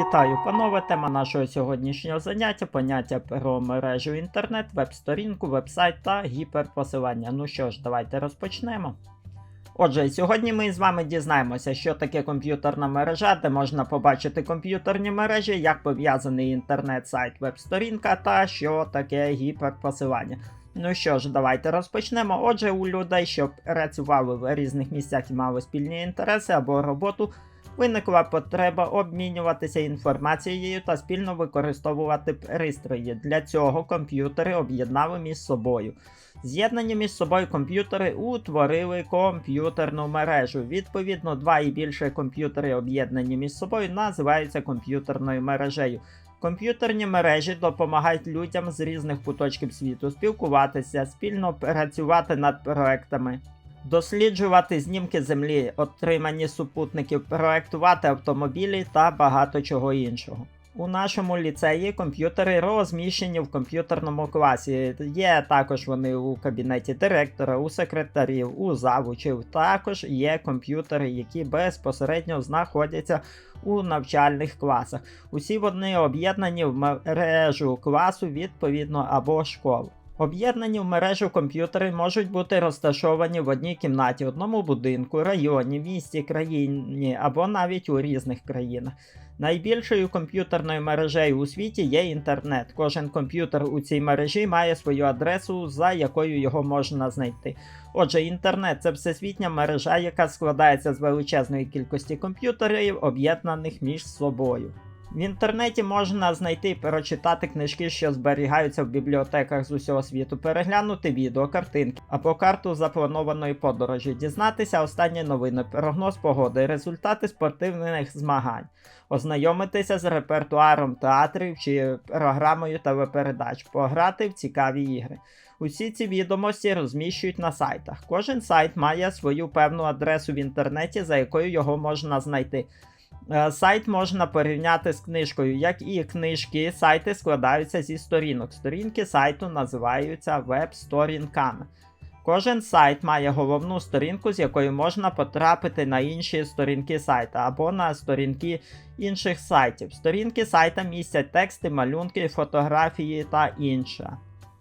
Вітаю, панове! Тема нашого сьогоднішнього заняття поняття про мережу інтернет, веб-сторінку, веб-сайт та гіперпосилання. Ну що ж, давайте розпочнемо. Отже, сьогодні ми з вами дізнаємося, що таке комп'ютерна мережа, де можна побачити комп'ютерні мережі, як пов'язаний інтернет, сайт, веб-сторінка та що таке гіперпосилання. Ну що ж, давайте розпочнемо. Отже, у людей, що працювали в різних місцях і мали спільні інтереси або роботу, виникла потреба обмінюватися інформацією та спільно використовувати пристрої. Для цього комп'ютери об'єднали між собою. З'єднані між собою комп'ютери утворили комп'ютерну мережу. Відповідно, два і більше комп'ютери об'єднані між собою називаються комп'ютерною мережею. Комп'ютерні мережі допомагають людям з різних куточків світу спілкуватися, спільно працювати над проектами, досліджувати знімки землі, отримані супутників, проектувати автомобілі та багато чого іншого. У нашому ліцеї комп'ютери розміщені в комп'ютерному класі. Є також вони у кабінеті директора, у секретарів, у завучів. Також є комп'ютери, які безпосередньо знаходяться у навчальних класах. Усі вони об'єднані в мережу класу відповідно або школи. Об'єднані в мережу комп'ютери можуть бути розташовані в одній кімнаті, одному будинку, районі, місті, країні або навіть у різних країнах. Найбільшою комп'ютерною мережею у світі є інтернет. Кожен комп'ютер у цій мережі має свою адресу, за якою його можна знайти. Отже, інтернет це всесвітня мережа, яка складається з величезної кількості комп'ютерів, об'єднаних між собою. В інтернеті можна знайти і прочитати книжки, що зберігаються в бібліотеках з усього світу, переглянути відео, картинки або карту запланованої подорожі, дізнатися останні новини, прогноз погоди, результати спортивних змагань, ознайомитися з репертуаром театрів чи програмою телепередач, пограти в цікаві ігри. Усі ці відомості розміщують на сайтах. Кожен сайт має свою певну адресу в інтернеті, за якою його можна знайти. Е, Сайт можна порівняти з книжкою. Як і книжки, сайти складаються зі сторінок. Сторінки сайту називаються веб-сторінками. Кожен сайт має головну сторінку, з якої можна потрапити на інші сторінки сайта або на сторінки інших сайтів. Сторінки сайта містять тексти, малюнки, фотографії та інше.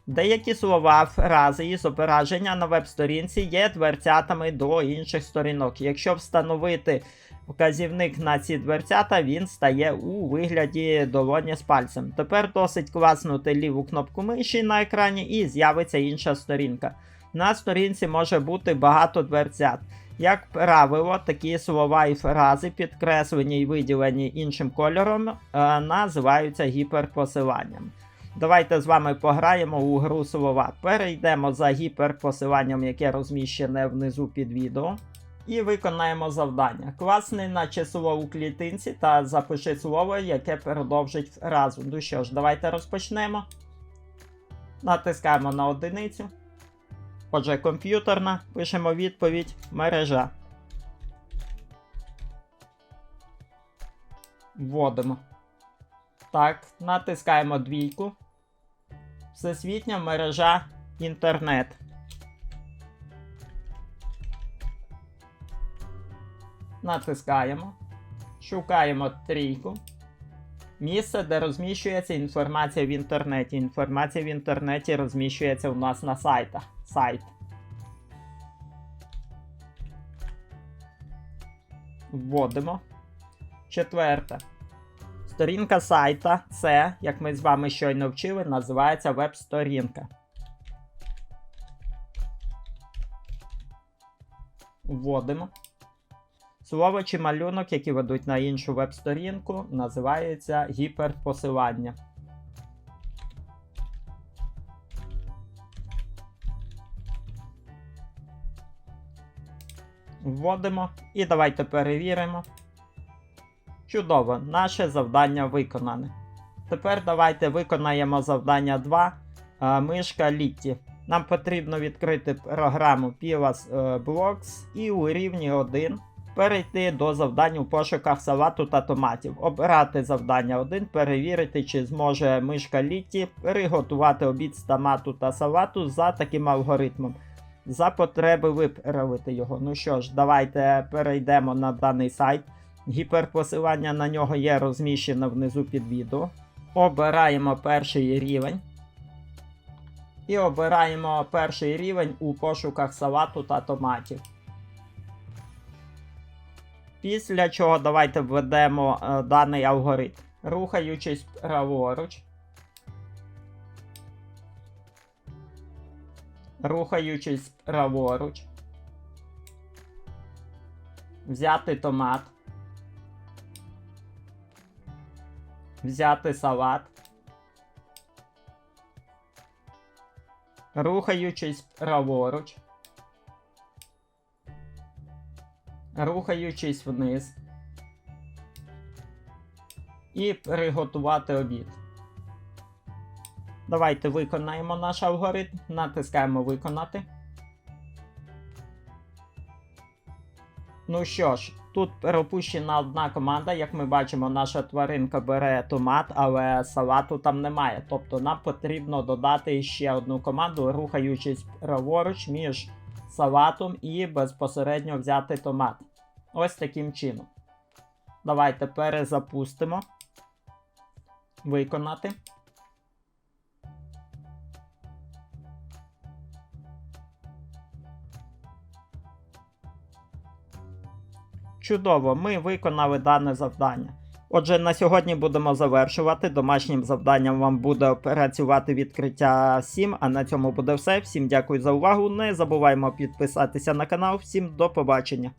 Деякі слова, фрази і зображення на веб-сторінці є дверцятами до інших сторінок. Якщо встановити вказівник на ці дверцята, він стає у вигляді долоні з пальцем. Тепер досить класнути ліву кнопку миші на екрані і з'явиться інша сторінка. На сторінці може бути багато дверцят. Як правило, такі слова і фрази, підкреслені і виділені іншим кольором, е, називаються гіперпосиланням. Давайте з вами пограємо у гру слова. Перейдемо за гіперпосиланням, яке розміщене внизу під відео. І виконаємо завдання. Класни на число у клітинці та запиши слово, яке продовжить фразу. Ну що ж, давайте розпочнемо. Натискаємо на одиницю. Отже, комп'ютерна. Пишемо відповідь мережа. Вводимо. Так, натискаємо двійку. Всесвітня мережа інтернет. Натискаємо. Шукаємо трійку. Місце, де розміщується інформація в інтернеті. Інформація в інтернеті розміщується у нас на сайтах. Сайт. Вводимо. Четверте. Сторінка сайта це, як ми з вами щойно вчили, називається веб-сторінка. Вводимо. Слово чи малюнок, які ведуть на іншу веб-сторінку, називається гіперпосилання. Вводимо і давайте перевіримо. Чудово, наше завдання виконане. Тепер давайте виконаємо завдання 2. е, Мишка Літті. Нам потрібно відкрити програму Pilas е, Blocks і у рівні 1 перейти до завдань у пошуках салату та томатів. Обрати завдання 1, перевірити, чи зможе мишка Літті приготувати обід з томату та салату за таким алгоритмом. За потреби виправити його. Ну що ж, давайте перейдемо на даний сайт. Гіперпосилання на нього є розміщене внизу під відео. Обираємо перший рівень. І обираємо перший рівень у пошуках салату та томатів. Після чого давайте введемо е, даний алгоритм. Рухаючись праворуч. Рухаючись праворуч. Взяти томат. Взяти салат. Рухаючись праворуч. Рухаючись вниз. І приготувати обід. Давайте виконаємо наш алгоритм. Натискаємо виконати. Ну що ж, тут пропущена одна команда. Як ми бачимо, наша тваринка бере томат, але салату там немає. Тобто нам потрібно додати ще одну команду, рухаючись праворуч між салатом і безпосередньо взяти томат. Ось таким чином. Давайте перезапустимо. Виконати. Чудово, ми виконали дане завдання. Отже, на сьогодні будемо завершувати. Домашнім завданням вам буде працювати відкриття 7, а на цьому буде все. Всім дякую за увагу. Не забуваємо підписатися на канал. Всім до побачення.